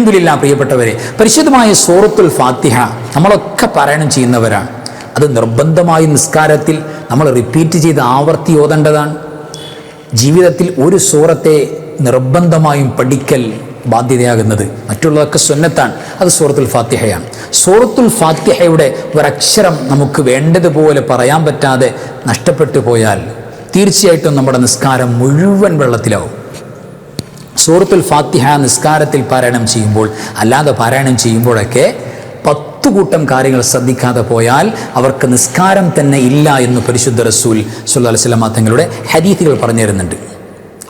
അലഹമില്ല പ്രിയപ്പെട്ടവരെ പരിശുദ്ധമായ സൂറത്തുൽ ഫാത്തിഹ നമ്മളൊക്കെ പാരായണം ചെയ്യുന്നവരാണ്. അത് നിർബന്ധമായി നിസ്കാരത്തിൽ നമ്മൾ റിപ്പീറ്റ് ചെയ്ത് ആവർത്തി ഓതേണ്ടതാണ്. ജീവിതത്തിൽ ഒരു സൂറത്തെ നിർബന്ധമായും പഠിക്കൽ ബാധ്യതയാകുന്നത് മറ്റുള്ളതൊക്കെ സ്വന്നത്താണ് അത് സൂറത്തുൽ ഫാത്തിഹയാണ്. സൂറത്തുൽ ഫാത്തിഹയുടെ ഒരക്ഷരം നമുക്ക് വേണ്ടതുപോലെ പറയാൻ പറ്റാതെ നഷ്ടപ്പെട്ടു പോയാൽ തീർച്ചയായിട്ടും നമ്മുടെ നിസ്കാരം മുഴുവൻ വെള്ളത്തിലാവും. സൂറത്തുൽ ഫാത്തിഹ നിസ്കാരത്തിൽ പാരായണം ചെയ്യുമ്പോൾ അല്ലാതെ പാരായണം ചെയ്യുമ്പോഴൊക്കെ പത്തു കൂട്ടം കാര്യങ്ങൾ ശ്രദ്ധിക്കാതെ പോയാൽ അവർക്ക് നിസ്കാരം തന്നെ ഇല്ല എന്ന് പരിശുദ്ധ റസൂൽ സുല്ലാ വസ്ലാം തങ്ങളുടെ ഹരീതികൾ പറഞ്ഞു തരുന്നുണ്ട്.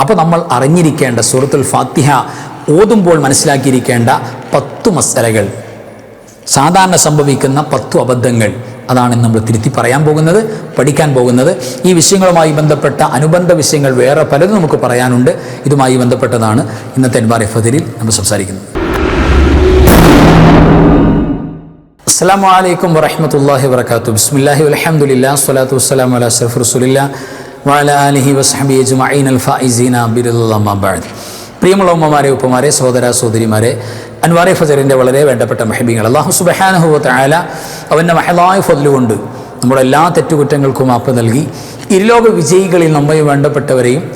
അപ്പോൾ നമ്മൾ അറിഞ്ഞിരിക്കേണ്ട സൂറത്തുൽ ഫാത്തിഹ ഓതുമ്പോൾ മനസ്സിലാക്കിയിരിക്കേണ്ട പത്തു മസലകൾ സാധാരണ സംഭവിക്കുന്ന പത്തു അബദ്ധങ്ങൾ അതാണ് നമ്മൾ തിരുത്തി പറയാൻ പോകുന്നത് പഠിക്കാൻ പോകുന്നത്. ഈ വിഷയങ്ങളുമായി ബന്ധപ്പെട്ട അനുബന്ധ വിഷയങ്ങൾ വേറെ പലതും നമുക്ക് പറയാനുണ്ട്. ഇതുമായി ബന്ധപ്പെട്ടതാണ് ഇന്നത്തെ എൻബാർ എഫതിരിൽ നമ്മൾ സംസാരിക്കുന്നത്. അസ്സാം വലൈക്കും വറഹമത്തല്ലാഹി വർക്കാത്തു ബിസ്മില്ലാഹി അലഹമുല്ലാ സ്വലാത്തു വസ്സലാം അല അഷ്റഫ് റസുലില്ല വസ്ഹബി അജ്മഈൻ അൽ ഫായിസീന ബിറുല്ലാഹി ബഅദ്. പ്രിയമുള്ള ഉമ്മമാരെ ഉപ്പമാരെ സഹോദര സഹോദരിമാരെ അൻവാറെ ഫജറിന്റെ വളരെ വേണ്ടപ്പെട്ട മഹബീങ്ങൾ അള്ളാഹു സുബഹാനഹുവ ആല അവന്റെ മഹലായ ഫതിലുകൊണ്ട് നമ്മുടെ എല്ലാ തെറ്റുകുറ്റങ്ങൾക്കും മാപ്പ് നൽകി. ഇരുലോക വിജയികളിൽ നമ്മയും വേണ്ടപ്പെട്ടവരെയും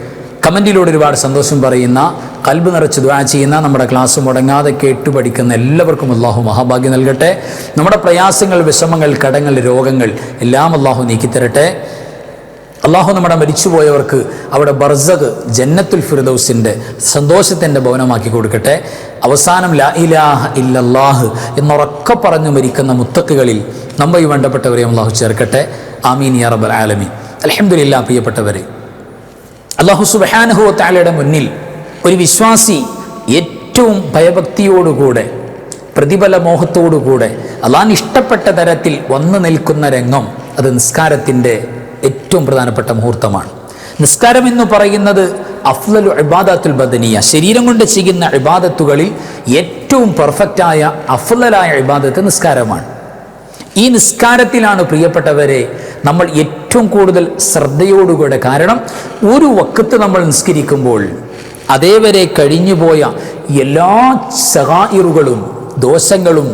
കമന്റിലൂടെ ഒരുപാട് സന്തോഷം പറയുന്ന കൽബ് നിറച്ച് ദ്വാ ചെയ്യുന്ന നമ്മുടെ ക്ലാസ് മുടങ്ങാതെ കേട്ടു പഠിക്കുന്ന എല്ലാവർക്കും അള്ളാഹു മഹാഭാഗ്യം നൽകട്ടെ. നമ്മുടെ പ്രയാസങ്ങൾ വിഷമങ്ങൾ കടങ്ങൾ രോഗങ്ങൾ എല്ലാം അള്ളാഹു നീക്കിത്തരട്ടെ. അള്ളാഹു നമ്മുടെ മരിച്ചുപോയവർക്ക് അവിടെ ബർസഖ് ജന്നത്തുൽ ഫിർദൌസിന്റെ സന്തോഷത്തിന്റെ ഭവനമാക്കി കൊടുക്കട്ടെ. അവസാനം ലാ ഇലാഹ ഇല്ലല്ലാഹ് എന്നുറക്കെ പറഞ്ഞു മരിക്കുന്ന മുത്തക്കുകളിൽ നമ്മയും വേണ്ടപ്പെട്ടവരെ അള്ളാഹു ചേർക്കട്ടെ. ആമീൻ യാ റബ്ബൽ ആലമി അലഹമുല്ല പ്രിയപ്പെട്ടവരെ അള്ളാഹു സുബഹാനുഹു താലയുടെ മുന്നിൽ ഒരു വിശ്വാസി ഏറ്റവും ഭയഭക്തിയോടുകൂടെ പ്രതിഫല മോഹത്തോടുകൂടെ അള്ളാൻ ഇഷ്ടപ്പെട്ട തരത്തിൽ വന്നു നിൽക്കുന്ന രംഗം അത് നിസ്കാരത്തിന്റെ ഏറ്റവും പ്രധാനപ്പെട്ട മുഹൂർത്തമാണ്. നിസ്കാരം എന്ന് പറയുന്നത് അഫ്ലലു ഇബാദത്തുൽ ബദനിയ. ശരീരം കൊണ്ട് ചെയ്യുന്ന ഇബാദത്തുകളിൽ ഏറ്റവും പെർഫെക്റ്റായ അഫ്ലലായ ഇബാദത്ത് നിസ്കാരമാണ്. ഈ നിസ്കാരത്തിലാണ് പ്രിയപ്പെട്ടവരെ നമ്മൾ ഏറ്റവും കൂടുതൽ ശ്രദ്ധയോടുകൂടെ കാരണം ഒരു വക്കത്ത് നമ്മൾ നിസ്കരിക്കുമ്പോൾ അതേവരെ കഴിഞ്ഞുപോയ എല്ലാ സഹായിറുകളും ദോഷങ്ങളും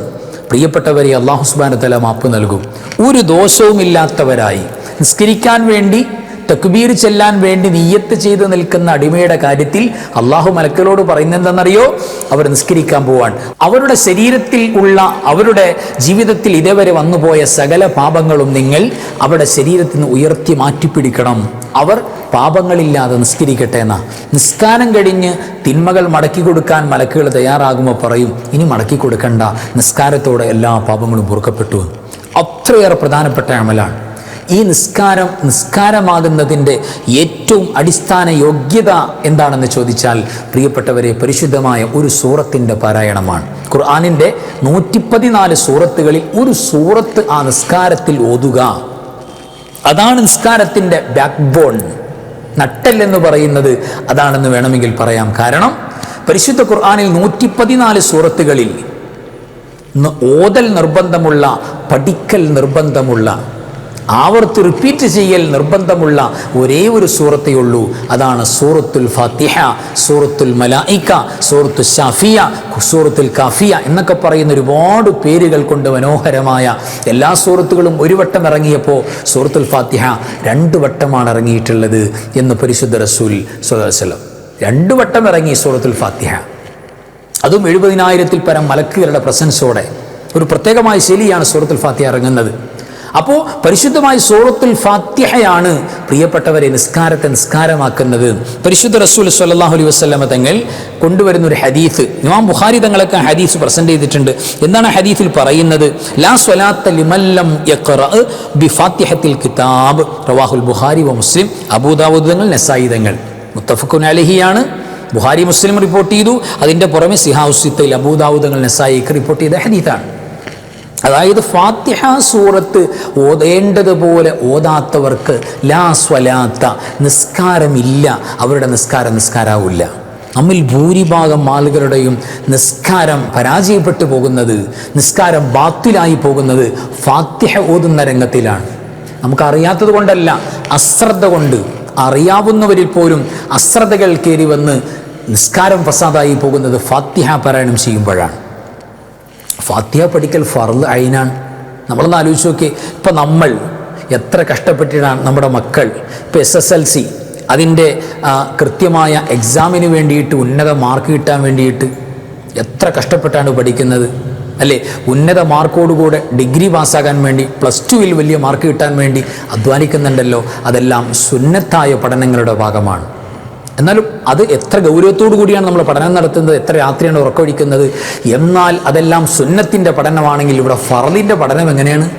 പ്രിയപ്പെട്ടവരെ അള്ളാഹുസ്ബാനത്തല സുബാന തല മാപ്പ് നൽകും. ഒരു ദോഷവുമില്ലാത്തവരായി നിസ്കരിക്കാൻ വേണ്ടി തക്ബീർ ചെല്ലാൻ വേണ്ടി നീയത്ത് ചെയ്ത് നിൽക്കുന്ന അടിമയുടെ കാര്യത്തിൽ അള്ളാഹു മലക്കളോട് പറയുന്നതെന്നറിയോ അവർ നിസ്കരിക്കാൻ പോവാൻ അവരുടെ ശരീരത്തിൽ ഉള്ള അവരുടെ ജീവിതത്തിൽ ഇതേവരെ വന്നുപോയ സകല പാപങ്ങളും നിങ്ങൾ അവരുടെ ശരീരത്തിൽ നിന്ന് ഉയർത്തി മാറ്റിപ്പിടിക്കണം. അവർ പാപങ്ങളില്ലാതെ നിസ്കരിക്കട്ടെ എന്നാ. നിസ്കാരം കഴിഞ്ഞ് തിന്മകൾ മടക്കി കൊടുക്കാൻ മലക്കുകൾ തയ്യാറാകുമ്പോൾ പറയും ഇനി മടക്കി കൊടുക്കണ്ട. നിസ്കാരത്തോടെ എല്ലാ പാപങ്ങളും പൊറുക്കപ്പെട്ടു. അത്രയേറെ പ്രധാനപ്പെട്ട അമലാണ്. ഈ നിസ്കാരം നിസ്കാരമാകുന്നതിന്റെ ഏറ്റവും അടിസ്ഥാന യോഗ്യത എന്താണെന്ന് ചോദിച്ചാൽ പ്രിയപ്പെട്ടവരെ പരിശുദ്ധമായ ഒരു സൂറത്തിന്റെ പാരായണമാണ്. ഖുർആാനിന്റെ നൂറ്റിപ്പതിനാല് സൂറത്തുകളിൽ ഒരു സൂറത്ത് ആ നിസ്കാരത്തിൽ ഓതുക. അതാണ് നിസ്കാരത്തിന്റെ ബാക്ക് ബോൺ നട്ടല്ലെന്ന് പറയുന്നത് അതാണെന്ന് വേണമെങ്കിൽ പറയാം. കാരണം പരിശുദ്ധ ഖുർആാനിൽ നൂറ്റിപ്പതിനാല് സൂറത്തുകളിൽ ന- ഓതൽ നിർബന്ധമുള്ള പഠിക്കൽ നിർബന്ധമുള്ള ആവർത്തി റിപ്പീറ്റ് ചെയ്യൽ നിർബന്ധമുള്ള ഒരേ ഒരു സൂറത്തേ ഉള്ളൂ. അതാണ് സൂറത്തുൽ ഫാത്തിഹ സൂറത്തുൽ മലായിക്ക സൂറത്തു ഷാഫിയ സൂറത്തുൽ കാഫിയ എന്നൊക്കെ പറയുന്ന ഒരുപാട് പേരുകൾ കൊണ്ട് മനോഹരമായ എല്ലാ സൂറത്തുകളും ഒരു വട്ടം ഇറങ്ങിയപ്പോൾ സൂറത്തുൽ ഫാത്തിഹ രണ്ട് വട്ടമാണ് ഇറങ്ങിയിട്ടുള്ളത് എന്ന് പരിശുദ്ധ റസൂൽ സ്വലം രണ്ട് വട്ടം ഇറങ്ങി സൂറത്തുൽ ഫാത്തിഹ. അതും എഴുപതിനായിരത്തിൽ പരം മലക്കുകളുടെ പ്രസൻസോടെ. ഒരു പ്രത്യേകമായ ശൈലിയാണ് സൂറത്തുൽ ഫാത്തിഹ ഇറങ്ങുന്നത്. അപ്പോൾ പരിശുദ്ധമായ സൂറത്തുൽ ഫാത്തിഹയാണ് പ്രിയപ്പെട്ടവരെ നിസ്കാരത്തെ നിസ്കാരമാക്കുന്നത്. പരിശുദ്ധ റസൂൽ സല്ലല്ലാഹു അലൈഹി വസല്ലമ തങ്ങൾ കൊണ്ടുവരുന്ന ഒരു ഹദീഫ് ഇമാം ബുഹാരി തങ്ങളൊക്കെ ഹദീഫ് പ്രസന്റ് ചെയ്തിട്ടുണ്ട്. എന്താണ് ഹദീഫിൽ പറയുന്നത്? ലാ സ്വലാത്ത ലിമല്ലം ബി ഫാത്തിഹത്തിൽ കിതാബ്. റവാഹുൽ ബുഖാരി വ മുസ്ലിം അബൂദാവൂദ് തങ്ങൾ നസായി തങ്ങൾ. മുത്തഫഖുൻ അലഹിയാണ്. ബുഹാരി മുസ്ലിം റിപ്പോർട്ട് ചെയ്തു. അതിന്റെ പുറമെ സിഹാഉസിത്തയിൽ അബൂദാവുദങ്ങൾ നസായിക്ക് റിപ്പോർട്ട് ചെയ്ത ഹദീത്താണ് അതായത് ഫാത്തിഹ സൂറത്ത് ഓതേണ്ടതുപോലെ ഓതാത്തവർക്ക് ലാ സ്വലാത്ത നിസ്കാരമില്ല. അവരുടെ നിസ്കാരം നിസ്കാരാവില്ല. നമ്മിൽ ഭൂരിഭാഗം ആളുകളുടെയും നിസ്കാരം പരാജയപ്പെട്ടു പോകുന്നത് നിസ്കാരം ബാത്തിലായി പോകുന്നത് ഫാത്തിഹ ഓതുന്ന രംഗത്തിലാണ്. നമുക്കറിയാത്തത് കൊണ്ടല്ല അശ്രദ്ധ കൊണ്ട്. അറിയാവുന്നവരിൽ പോലും അശ്രദ്ധകൾ കയറി വന്ന് നിസ്കാരം പ്രസാദായി പോകുന്നത് ഫാത്തിഹ പാരായണം ചെയ്യുമ്പോഴാണ്. ഫാത്തിഹ പഠിക്കൽ ഫർദ് അയിനാണ്. നമ്മളൊന്ന് ആലോചിച്ച് നോക്കി ഇപ്പം നമ്മൾ എത്ര കഷ്ടപ്പെട്ടിട്ടാണ് നമ്മുടെ മക്കൾ ഇപ്പോൾ എസ് എസ് എൽ സി അതിന്റെ കൃത്യമായ എക്സാമിന് വേണ്ടിയിട്ട് ഉന്നത മാർക്ക് കിട്ടാൻ വേണ്ടിയിട്ട് എത്ര കഷ്ടപ്പെട്ടാണ് പഠിക്കുന്നത്. അല്ലേ? ഉന്നത മാർക്കോടുകൂടെ ഡിഗ്രി പാസ്സാകാൻ വേണ്ടി പ്ലസ് ടുവിൽ വലിയ മാർക്ക് കിട്ടാൻ വേണ്ടി അധ്വാനിക്കുന്നുണ്ടല്ലോ. അതെല്ലാം സുന്നത്തായ പഠനങ്ങളുടെ ഭാഗമാണ്. എന്നാലും അത് എത്ര ഗൗരവത്തോടു കൂടിയാണ് നമ്മൾ പഠനം നടത്തുന്നത് എത്ര രാത്രിയാണ് ഉറക്കമൊഴിക്കുന്നത് എന്നാൽ അതെല്ലാം സുന്നത്തിന്റെ പഠനമാണെങ്കിൽ ഇവിടെ ഫറലിന്റെ പഠനം എങ്ങനെയാണ്?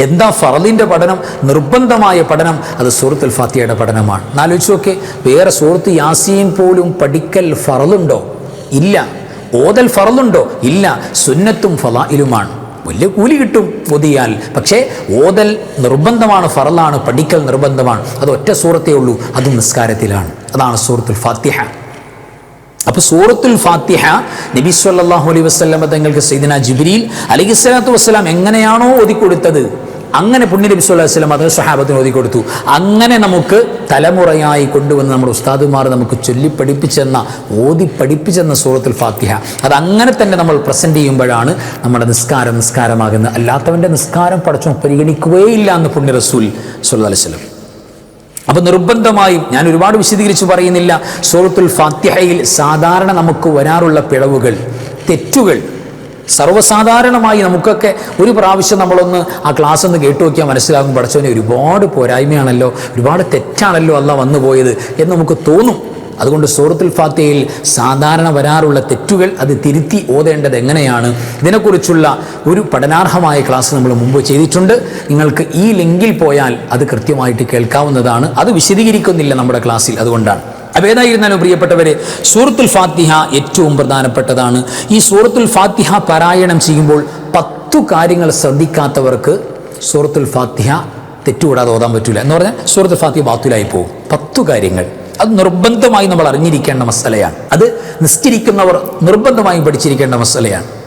എന്താ ഫറലിന്റെ പഠനം? നിർബന്ധമായ പഠനം അത് സൂറത്തുൽ ഫാത്തിയയുടെ പഠനമാണ്. എന്നാലോചിച്ച് നോക്കെ വേറെ സൂറത്ത് യാസീൻ പോലും പഠിക്കൽ ഫറലുണ്ടോ ഇല്ല. ഓതൽ ഫറലുണ്ടോ ഇല്ല. സുന്നത്തും ഫലായിലുമാണ്. വലിയ കൂലി കിട്ടും ഒതിയാൽ പക്ഷേ ഓതൽ നിർബന്ധമാണ് ഫറലാണ് പഠിക്കൽ നിർബന്ധമാണ്. അത് ഒറ്റ സൂറത്തേ ഉള്ളൂ അത് നിസ്കാരത്തിലാണ്. അതാണ് സൂറത്തുൽ ഫാത്തിഹ. അപ്പൊ സൂറത്തുൽ ഫാത്തിഹ നബി സല്ലാഹു അലൈഹി വസ്ലം തങ്ങൾക്ക് സൈദിന ജിബിരിയിൽ അലൈഹി സ്വലാത്തു വസ്സലാം എങ്ങനെയാണോ ഓതിക്കൊടുത്തത്? അങ്ങനെ പുണ്യ നബി അലൈഹി വസല്ലം അത് സഹാബത്തിന് ഓതിക്കൊടുത്തു അങ്ങനെ നമുക്ക് തലമുറയായി കൊണ്ടുവന്ന് നമ്മുടെ ഉസ്താദുമാർ നമുക്ക് ചൊല്ലി പഠിപ്പിച്ചെന്ന ഓതി പഠിപ്പിച്ചെന്ന സൂറത്തുൽ ഫാത്തിഹ. അത് അങ്ങനെ തന്നെ നമ്മൾ പ്രസന്റ് ചെയ്യുമ്പോഴാണ് നമ്മുടെ നിസ്കാരം നിസ്കാരമാകുന്നത്. അല്ലാത്തവന്റെ നിസ്കാരം പഠിച്ചോ പരിഗണിക്കുകയില്ല എന്ന് പുണ്യ റസൂൽ സുല്ലാ അലൈഹി വസല്ലം. അപ്പൊ നിർബന്ധമായും ഞാൻ ഒരുപാട് വിശദീകരിച്ച് പറയുന്നില്ല. സൂറത്തുൽ ഫാത്തിഹയിൽ സാധാരണ നമുക്ക് വരാറുള്ള പിഴവുകൾ തെറ്റുകൾ സർവസാധാരണമായി നമുക്കൊക്കെ ഒരു പ്രാവശ്യം നമ്മളൊന്ന് ആ ക്ലാസ് ഒന്ന് കേട്ടു നോക്കിയാൽ മനസ്സിലാകും പഠിച്ചവനെ ഒരുപാട് പോരായ്മയാണല്ലോ ഒരുപാട് തെറ്റാണല്ലോ അല്ല വന്നു പോയത് എന്ന് നമുക്ക് തോന്നും. അതുകൊണ്ട് സൂറത്തുൽ ഫാത്തിയയിൽ സാധാരണ വരാറുള്ള തെറ്റുകൾ അത് തിരുത്തി ഓതേണ്ടത് എങ്ങനെയാണ്? ഇതിനെക്കുറിച്ചുള്ള ഒരു പഠനാർഹമായ ക്ലാസ് നമ്മൾ മുമ്പ് ചെയ്തിട്ടുണ്ട്. നിങ്ങൾക്ക് ഈ ലിങ്കിൽ പോയാൽ അത് കൃത്യമായിട്ട് കേൾക്കാവുന്നതാണ്. അത് വിശദീകരിക്കുന്നില്ല നമ്മുടെ ക്ലാസ്സിൽ അതുകൊണ്ടാണ്. അപ്പോൾ ഏതായിരുന്നാലും പ്രിയപ്പെട്ടവരെ സൂറത്തുൽ ഫാത്തിഹ ഏറ്റവും പ്രധാനപ്പെട്ടതാണ്. ഈ സൂറത്തുൽ ഫാത്തിഹ പാരായണം ചെയ്യുമ്പോൾ പത്തു കാര്യങ്ങൾ ശ്രദ്ധിക്കാത്തവർക്ക് സൂറത്തുൽ ഫാത്തിഹ തെറ്റുകൂടാതെ ഓതാൻ പറ്റില്ല എന്ന് പറഞ്ഞാൽ സൂറത്തുൽ ഫാത്തിഹ ബാത്തിലായി പോകും. പത്തു കാര്യങ്ങൾ. അത് നിർബന്ധമായി നമ്മൾ അറിഞ്ഞിരിക്കേണ്ട മസലയാണ്. അത് നിസ്കരിക്കുന്നവർ നിർബന്ധമായും പഠിച്ചിരിക്കേണ്ട മസലയാണ്.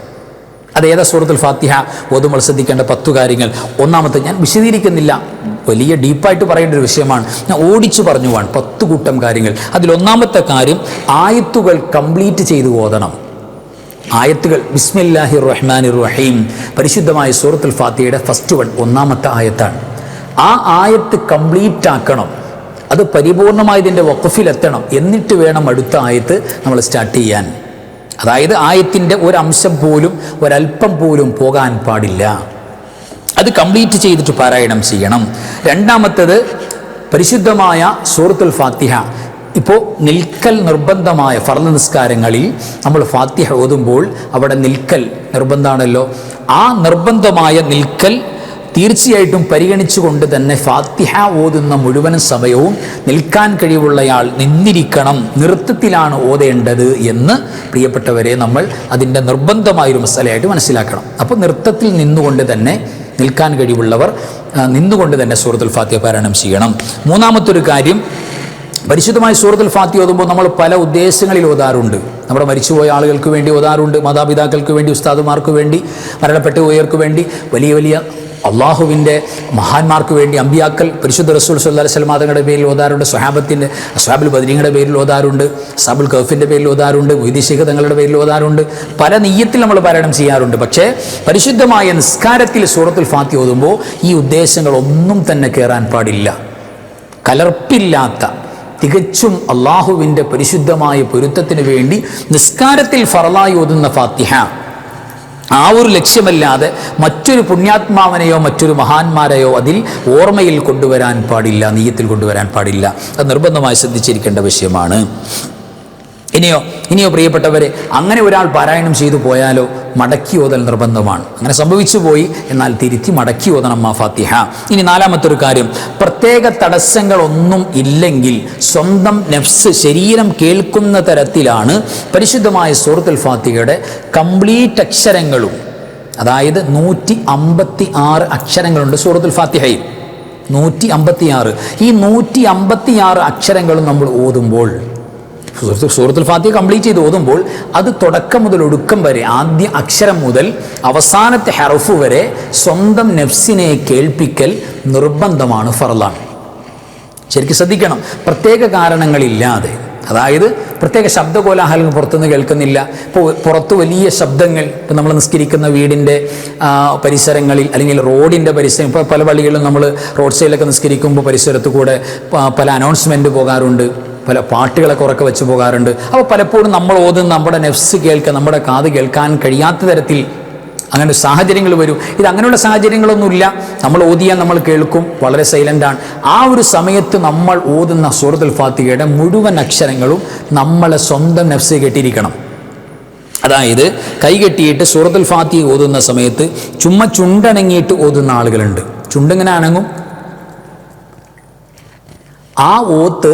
അത് ഏതാ സൂറത്തുൽ ഫാത്തിഹ? ഓതുമ്പോൾ ശ്രദ്ധിക്കേണ്ട പത്തു കാര്യങ്ങൾ. ഒന്നാമത്തെ ഞാൻ വിശദീകരിക്കുന്നില്ല. വലിയ ഡീപ്പായിട്ട് പറയേണ്ട ഒരു വിഷയമാണ്. ഞാൻ ഓടിച്ചു പറഞ്ഞു പോവാണ് പത്ത് കൂട്ടം കാര്യങ്ങൾ. അതിലൊന്നാമത്തെ കാര്യം ആയത്തുകൾ കംപ്ലീറ്റ് ചെയ്തു ഓതണം. ആയത്തുകൾ ബിസ്മില്ലാഹി റഹ്മാൻ റഹീം. പരിശുദ്ധമായ സൂറത്തുൽ ഫാത്തിഹയുടെ ഫസ്റ്റ് വൺ ഒന്നാമത്തെ ആയത്താണ്. ആ ആയത്ത് കംപ്ലീറ്റ് ആക്കണം. അത് പരിപൂർണമായതിന്റെ വക്കഫിലെത്തണം എന്നിട്ട് വേണം അടുത്ത ആയത്ത് നമ്മൾ സ്റ്റാർട്ട് ചെയ്യാൻ. അതായത് ആയത്തിന്റെ ഒരംശം പോലും ഒരല്പം പോലും പോകാൻ പാടില്ല. അത് കംപ്ലീറ്റ് ചെയ്തിട്ട് പാരായണം ചെയ്യണം. രണ്ടാമത്തേത് പരിശുദ്ധമായ സൂറത്തുൽ ഫാത്തിഹ. ഇപ്പോൾ നിൽക്കൽ നിർബന്ധമായ ഫർദ് നിസ്കാരങ്ങളിൽ നമ്മൾ ഫാത്തിഹ ഓതുമ്പോൾ അവിടെ നിൽക്കൽ നിർബന്ധമാണല്ലോ. ആ നിർബന്ധമായ നിൽക്കൽ തീർച്ചയായിട്ടും പരിഗണിച്ചുകൊണ്ട് തന്നെ ഫാത്തിഹ ഓതുന്ന മുഴുവൻ സമയവും നിൽക്കാൻ കഴിവുള്ളയാൾ നിന്നിരിക്കണം നൃത്തത്തിലാണ് ഓതേണ്ടത് എന്ന് പ്രിയപ്പെട്ടവരെ നമ്മൾ അതിന്റെ നിർബന്ധമായൊരു മസാലയായിട്ട് മനസ്സിലാക്കണം. അപ്പോൾ നൃത്തത്തിൽ നിന്നുകൊണ്ട് തന്നെ നിൽക്കാൻ കഴിവുള്ളവർ നിന്നുകൊണ്ട് തന്നെ സൂറത്തുൽ ഫാത്തിഹ പാരായണം ചെയ്യണം. മൂന്നാമത്തൊരു കാര്യം പരിശുദ്ധമായ സൂറത്തുൽ ഫാത്തി ഓതുമ്പോൾ നമ്മൾ പല ഉദ്ദേശങ്ങളിൽ ഓതാറുണ്ട്. നമ്മുടെ മരിച്ചുപോയ ആളുകൾക്ക് വേണ്ടി ഓതാറുണ്ട് മാതാപിതാക്കൾക്ക് വേണ്ടി ഉസ്താദുമാർക്ക് വേണ്ടി മരണപ്പെട്ട ഉയർക്ക് വേണ്ടി വലിയ വലിയ അള്ളാഹുവിന്റെ മഹാന്മാർക്ക് വേണ്ടി അമ്പിയാക്കൽ പരിശുദ്ധ റസൂൽ സല്ലാ വസ്ലം തങ്ങളുടെ പേരിൽ ഓതാറുണ്ട് സുഹാബത്തിന്റെ അസ്വാബുൽ ബദരീങ്ങളുടെ പേരിൽ ഓതാറുണ്ട് സാബുൽ കഫിന്റെ പേരിൽ ഓതാറുണ്ട് വൈദേശിക തങ്ങളുടെ പേരിൽ ഓതാറുണ്ട്. പല നെയ്യത്തിൽ നമ്മൾ പാരായണം ചെയ്യാറുണ്ട്. പക്ഷേ പരിശുദ്ധമായ നിസ്കാരത്തിൽ സൂറത്തുൽ ഫാത്തി ഓതുമ്പോൾ ഈ ഉദ്ദേശങ്ങളൊന്നും തന്നെ കയറാൻ പാടില്ല. കലർപ്പില്ലാത്ത തികച്ചും അള്ളാഹുവിന്റെ പരിശുദ്ധമായ പൊരുത്തത്തിന് വേണ്ടി നിസ്കാരത്തിൽ ഫറലായി ഓതുന്ന ഫാത്തിഹ. ആ ഒരു ലക്ഷ്യമല്ലാതെ മറ്റൊരു പുണ്യാത്മാവനെയോ മറ്റൊരു മഹാന്മാരെയോ അതിൽ ഓർമ്മയിൽ കൊണ്ടുവരാൻ പാടില്ല നീയത്തിൽ കൊണ്ടുവരാൻ പാടില്ല. അത് നിർബന്ധമായി ശ്രദ്ധിച്ചിരിക്കേണ്ട വിഷയമാണ്. ഇനിയോ ഇനിയോ പ്രിയപ്പെട്ടവരെ അങ്ങനെ ഒരാൾ പാരായണം ചെയ്തു പോയാലോ മടക്കി ഓതൽ നിർബന്ധമാണ്. അങ്ങനെ സംഭവിച്ചു പോയി എന്നാൽ തിരുത്തി മടക്കി ഓതണം മാ ഫാത്തിഹ. ഇനി നാലാമത്തെ ഒരു കാര്യം പ്രത്യേക തടസ്സങ്ങളൊന്നും ഇല്ലെങ്കിൽ സ്വന്തം നെഫ്സ് ശരീരം കേൾക്കുന്ന തരത്തിലാണ് പരിശുദ്ധമായ സൂറത്തുൽ ഫാത്തിഹയുടെ കംപ്ലീറ്റ് അക്ഷരങ്ങളും. അതായത് നൂറ്റി അമ്പത്തി ആറ് അക്ഷരങ്ങളുണ്ട് സൂറത്തുൽ ഫാത്തിഹയിൽ. നൂറ്റി അമ്പത്തി ആറ് ഈ നൂറ്റി അമ്പത്തി ആറ് അക്ഷരങ്ങളും നമ്മൾ ഓതുമ്പോൾ സൂറത്തുൽ ഫാത്തിഹ കംപ്ലീറ്റ് ചെയ്ത് ഓതുമ്പോൾ അത് തുടക്കം മുതൽ ഒടുക്കം വരെ ആദ്യ അക്ഷരം മുതൽ അവസാനത്തെ ഹെറഫ് വരെ സ്വന്തം നെഫ്സിനെ കേൾപ്പിക്കൽ നിർബന്ധമാണ് ഫറലാണ് ശരിക്കും ശ്രദ്ധിക്കണം പ്രത്യേക കാരണങ്ങളില്ലാതെ. അതായത് പ്രത്യേക ശബ്ദകോലാഹലങ്ങൾ പുറത്തുനിന്ന് കേൾക്കുന്നില്ല. ഇപ്പോൾ പുറത്ത് വലിയ ശബ്ദങ്ങൾ ഇപ്പോൾ നമ്മൾ നിസ്കരിക്കുന്ന വീടിന്റെ പരിസരങ്ങളിൽ അല്ലെങ്കിൽ റോഡിന്റെ പരിസരം ഇപ്പോൾ പല പള്ളികളിലും നമ്മൾ റോഡ് സൈഡിലൊക്കെ നിസ്കരിക്കുമ്പോൾ പരിസരത്ത് കൂടെ പല അനൗൺസ്മെന്റ് പോകാറുണ്ട്. പല പാട്ടുകളൊക്കെ ഉറക്കെ വെച്ച് പോകാറുണ്ട്. അപ്പോൾ പലപ്പോഴും നമ്മൾ ഓതുന്ന നമ്മുടെ നെഫ്സ് കേൾക്കാൻ നമ്മുടെ കാത് കേൾക്കാൻ കഴിയാത്ത തരത്തിൽ അങ്ങനെ സാഹചര്യങ്ങൾ വരും. ഇത് അങ്ങനെയുള്ള സാഹചര്യങ്ങളൊന്നുമില്ല. നമ്മൾ ഓതിയാൽ നമ്മൾ കേൾക്കും വളരെ സൈലന്റാണ് ആ ഒരു സമയത്ത് നമ്മൾ ഓതുന്ന സൂറത്തുൽ ഫാത്തിഹയുടെ മുഴുവൻ അക്ഷരങ്ങളും നമ്മളെ സ്വന്തം നെഫ്സ് കെട്ടിയിരിക്കണം അതായത് കൈകെട്ടിയിട്ട് സൂറത്തുൽ ഫാത്തി ഓതുന്ന സമയത്ത് ചുമ്മാ ചുണ്ടണങ്ങിയിട്ട് ഓതുന്ന ആളുകളുണ്ട്. ചുണ്ടിങ്ങനെ അനങ്ങും? ആ ഓത്ത്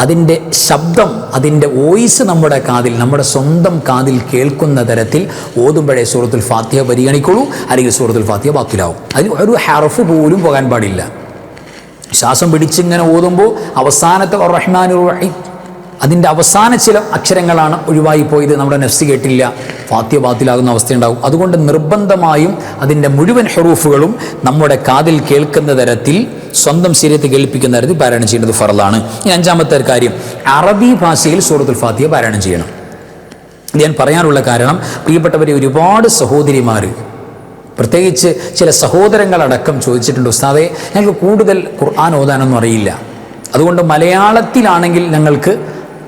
അതിന്റെ ശബ്ദം അതിന്റെ വോയിസ് നമ്മുടെ കാതിൽ നമ്മുടെ സ്വന്തം കാതിൽ കേൾക്കുന്ന തരത്തിൽ ഓതുമ്പോഴേ സൂറത്തുൽ ഫാത്തിഹ പരിഗണിക്കുള്ളൂ അല്ലെങ്കിൽ സൂറത്തുൽ ഫാത്തിഹ ബാക്കിലാവും. അതിന് ഒരു ഹർഫ് പോലും പോകാൻ പാടില്ല. ശ്വാസം പിടിച്ചിങ്ങനെ ഓതുമ്പോൾ അവസാനത്തെ റഹ്മാൻ റഹീം അതിന്റെ അവസാന ചില അക്ഷരങ്ങളാണ് ഒഴിവായി പോയത്. നമ്മുടെ നെഫ്സ് കേട്ടില്ല. ഫാത്യ ബാത്തിലാകുന്ന അവസ്ഥയുണ്ടാകും. അതുകൊണ്ട് നിർബന്ധമായും അതിന്റെ മുഴുവൻ ഹെറൂഫുകളും നമ്മുടെ കാതിൽ കേൾക്കുന്ന തരത്തിൽ സ്വന്തം ശരീരത്തെ കേൾപ്പിക്കുന്ന തരത്തിൽ പാരായണം ചെയ്യേണ്ടത് ഫറലാണ് ഇനി അഞ്ചാമത്തെ കാര്യം. അറബി ഭാഷയിൽ സൂറത്തുൽ ഫാത്തിയ പാരായണം ചെയ്യണം. ഇത് ഞാൻ പറയാനുള്ള കാരണം പ്രിയപ്പെട്ടവരെ ഒരുപാട് സഹോദരിമാർ പ്രത്യേകിച്ച് ചില സഹോദരങ്ങളടക്കം ചോദിച്ചിട്ടുണ്ട് ഉസ്താദെ ഞങ്ങൾക്ക് കൂടുതൽ ഖുർആൻ ഓതാനൊന്നും അറിയില്ല. അതുകൊണ്ട് മലയാളത്തിലാണെങ്കിൽ ഞങ്ങൾക്ക്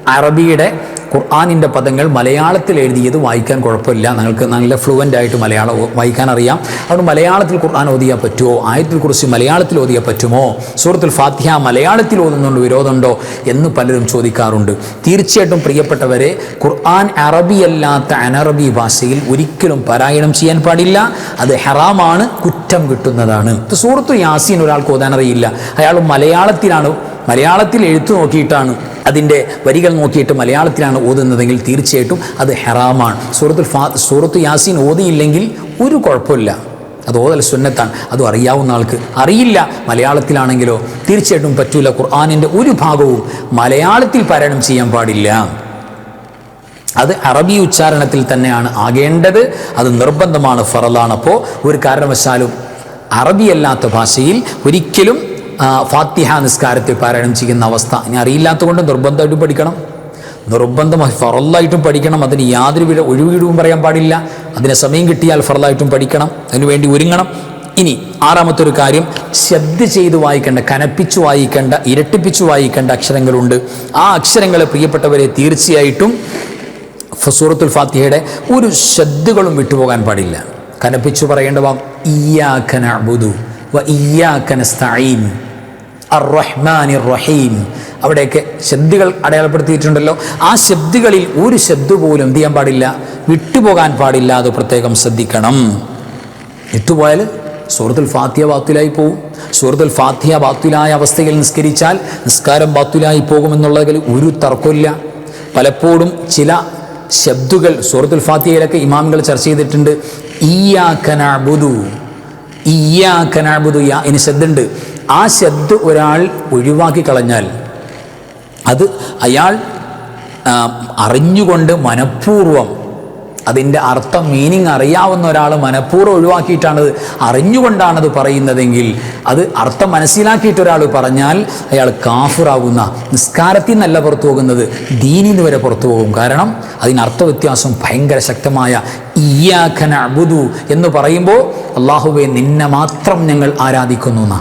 അറബിയുടെ ഖുർആാനിന്റെ പദങ്ങൾ മലയാളത്തിൽ എഴുതിയത് വായിക്കാൻ കുഴപ്പമില്ല. നിങ്ങൾക്ക് നല്ല ഫ്ലുവന്റ് ആയിട്ട് മലയാളം വായിക്കാൻ അറിയാം. അതുകൊണ്ട് മലയാളത്തിൽ ഖുർആൻ ഓതിയാൽ പറ്റുമോ? ആയത്തിൽ കുറിച്ച് മലയാളത്തിൽ ഓതിയാൽ പറ്റുമോ? സൂറത്തുൽ ഫാത്തിഹ മലയാളത്തിൽ ഓതുന്നുണ്ട് വിരോധമുണ്ടോ എന്ന് പലരും ചോദിക്കാറുണ്ട്. തീർച്ചയായിട്ടും പ്രിയപ്പെട്ടവരെ ഖുർആൻ അറബിയല്ലാത്ത അനറബി ഭാഷയിൽ ഒരിക്കലും പാരായണം ചെയ്യാൻ പാടില്ല. അത് ഹറാമാണ് കുറ്റം കിട്ടുന്നതാണ്. സൂറത്തു യാസീൻ ഒരാൾക്ക് ഓതാൻ അറിയില്ല. അയാൾ മലയാളത്തിലാണ് മലയാളത്തിൽ എഴുത്തു നോക്കിയിട്ടാണ് അതിന്റെ വരികൾ നോക്കിയിട്ട് മലയാളത്തിലാണ് ഓതുന്നതെങ്കിൽ തീർച്ചയായിട്ടും അത് ഹെറാമാണ്. സൂറത്തുൽ ഫാ സൂറത്ത് യാസീൻ ഓതിയില്ലെങ്കിൽ ഒരു കുഴപ്പമില്ല. അത് ഓതൽ സുന്നത്താണ്. അതും അറിയാവുന്ന ആൾക്ക് അറിയില്ല മലയാളത്തിലാണെങ്കിലോ. തീർച്ചയായിട്ടും പറ്റൂല. ഖുർആാനിന്റെ ഒരു ഭാഗവും മലയാളത്തിൽ പാരായണം ചെയ്യാൻ പാടില്ല. അത് അറബി ഉച്ചാരണത്തിൽ തന്നെയാണ് ആകേണ്ടത്. അത് നിർബന്ധമാണ് ഫറലാണ് അപ്പോൾ ഒരു കാരണവശാലും അറബിയല്ലാത്ത ഭാഷയിൽ ഒരിക്കലും ഫാത്തിഹ നിസ്കാരത്തിൽ പാരായണം ചെയ്യുന്ന അവസ്ഥ ഇനി അറിയില്ലാത്തതുകൊണ്ട് നിർബന്ധമായിട്ടും പഠിക്കണം. നിർബന്ധമായി ഫറലായിട്ടും പഠിക്കണം. അതിന് യാതൊരു വിധ ഒഴിവിടവും പറയാൻ പാടില്ല. അതിന് സമയം കിട്ടിയാൽ ഫറലായിട്ടും പഠിക്കണം. അതിനുവേണ്ടി ഒരുങ്ങണം. ഇനി ആറാമത്തെ ഒരു കാര്യം ശബ്ദ ചെയ്ത് വായിക്കേണ്ട കനപ്പിച്ചു വായിക്കേണ്ട ഇരട്ടിപ്പിച്ചു വായിക്കേണ്ട അക്ഷരങ്ങളുണ്ട്. ആ അക്ഷരങ്ങളെ പ്രിയപ്പെട്ടവരെ തീർച്ചയായിട്ടും ഫസൂറത്തുൽ ഫാത്തിഹയുടെ ഒരു ശബ്ദുകളും വിട്ടുപോകാൻ പാടില്ല. കനപ്പിച്ചു പറയേണ്ട വാ ഇയ്യാക നഅ്ബുദു. അവിടെയൊക്കെ ശബ്ദികൾ അടയാളപ്പെടുത്തിയിട്ടുണ്ടല്ലോ. ആ ശബ്ദികളിൽ ഒരു ശബ്ദ പോലും എന്ത് ചെയ്യാൻ പാടില്ല? വിട്ടുപോകാൻ പാടില്ല. അത് പ്രത്യേകം ശ്രദ്ധിക്കണം. വിട്ടുപോയാൽ സൂറത്തുൽ ഫാത്തിയ ബാത്തുലായി പോകും സൂറത്തുൽ ഫാത്തിയ ബാത്തുലായ അവസ്ഥയിൽ നിസ്കരിച്ചാൽ നിസ്കാരം ബാത്തുലായി പോകുമെന്നുള്ളതിൽ ഒരു തർക്കമില്ല പലപ്പോഴും ചില ശബ്ദുകൾ സൂറത്തുൽ ഫാത്തിയയിലൊക്കെ ഇമാമുകൾ ചർച്ച ചെയ്തിട്ടുണ്ട്. ഇയാക്കനാബുദു യാ ഇനി ശബ്ദുണ്ട് ആ ശബ്ദ ഒരാൾ ഒഴിവാക്കി കളഞ്ഞാൽ അത് അയാൾ അറിഞ്ഞുകൊണ്ട് മനഃപൂർവം അതിന്റെ അർത്ഥം മീനിങ് അറിയാവുന്ന ഒരാൾ മനഃപൂർവം ഒഴിവാക്കിയിട്ടാണത് അറിഞ്ഞുകൊണ്ടാണത് പറയുന്നതെങ്കിൽ അത് അർത്ഥം മനസ്സിലാക്കിയിട്ട് ഒരാൾ പറഞ്ഞാൽ അയാൾ കാഫിറാകുന്ന നിസ്കാരത്തിൽ നിന്നല്ല പുറത്തു പോകുന്നത് ദീനിൽ നിന്ന് വരെ പുറത്തു പോകും. കാരണം അതിന് അർത്ഥവ്യത്യാസം ഭയങ്കര ശക്തമായ ഇയാഖന അബുദു എന്ന് പറയുമ്പോൾ അള്ളാഹുവെ നിന്നെ മാത്രം ഞങ്ങൾ ആരാധിക്കുന്നു എന്നാ.